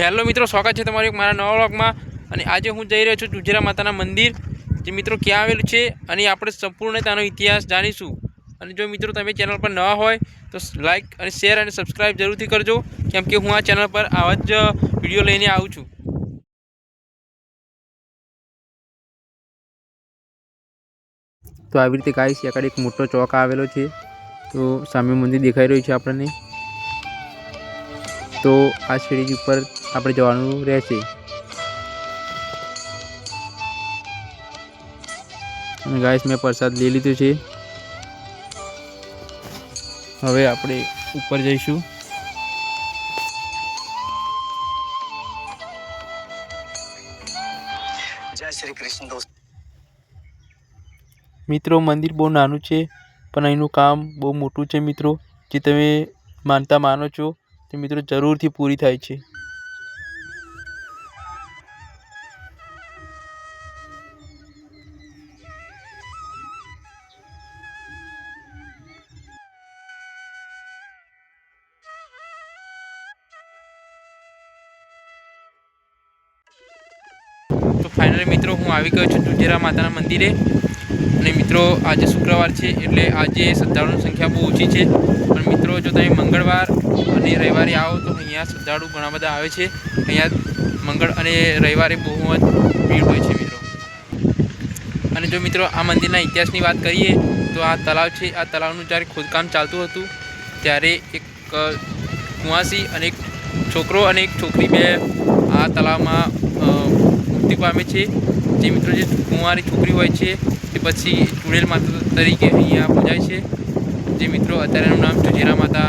Hello મિત્રો, સ્વાગત છે તમારું મારા નવા વ્લોગમાં. અને આજે હું જઈ રહ્યો છું ચુજરા માતાના મંદિર, જે મિત્રો ક્યાં આવેલું છે અને આપણે સંપૂર્ણ તેનો ઇતિહાસ જાણીશું. અને જો મિત્રો તમે ચેનલ પર નવા હોય, તો લાઈક અને શેર અને સબસ્ક્રાઈબ જરૂરથી કરજો, કેમ કે હું આ ચેનલ પર આવા જ વીડિયો લઈને આવું છું. તો આવી રીતે ગાઈશ આગળ એક મોટો ચોક આવેલો છે. તો સામે મંદિર દેખાઈ રહ્યું છે આપણને. તો આ સીડી ઉપર આપણે જવાનું રહેશે. અને ગાઈસ મેં પ્રસાદ લઈ લીધો છે. હવે આપણે ઉપર જઈશું. જય શ્રી કૃષ્ણ દોસ્ત. મિત્રો મંદિર બહુ નાનું છે પણ અહીંનું કામ બહુ મોટું છે મિત્રો. જે તમે માનતા માનો છો તે મિત્રો જરૂરથી પૂરી થાય છે. તો ફાઇનલી મિત્રો હું આવી ગયો છું દુધેરા માતાના મંદિરે. અને મિત્રો, આજે શુક્રવાર છે, એટલે આજે શ્રદ્ધાળુની સંખ્યા બહુ ઓછી છે. પણ મિત્રો, જો તમે મંગળવાર અને રવિવારે આવો તો અહીંયા શ્રદ્ધાળુ ઘણા બધા આવે છે. અહીંયા મંગળ અને રવિવારે બહુ જ ભીડ હોય છે મિત્રો. અને જો મિત્રો, આ મંદિરના ઇતિહાસની વાત કરીએ, તો આ તળાવ છે. આ તળાવનું જ્યારે ખોદકામ ચાલતું હતું, ત્યારે એક કુંવાસી અને એક છોકરો અને એક છોકરી બે આ તળાવમાં મૃત્યુ પામે છે. જે મિત્રો જે કુંવારી છોકરી હોય છે તે પછી ચુડેલ માતા તરીકે અહીંયા પૂજાય છે. જે મિત્રો અત્યારે એનું નામ ચુજેરા માતા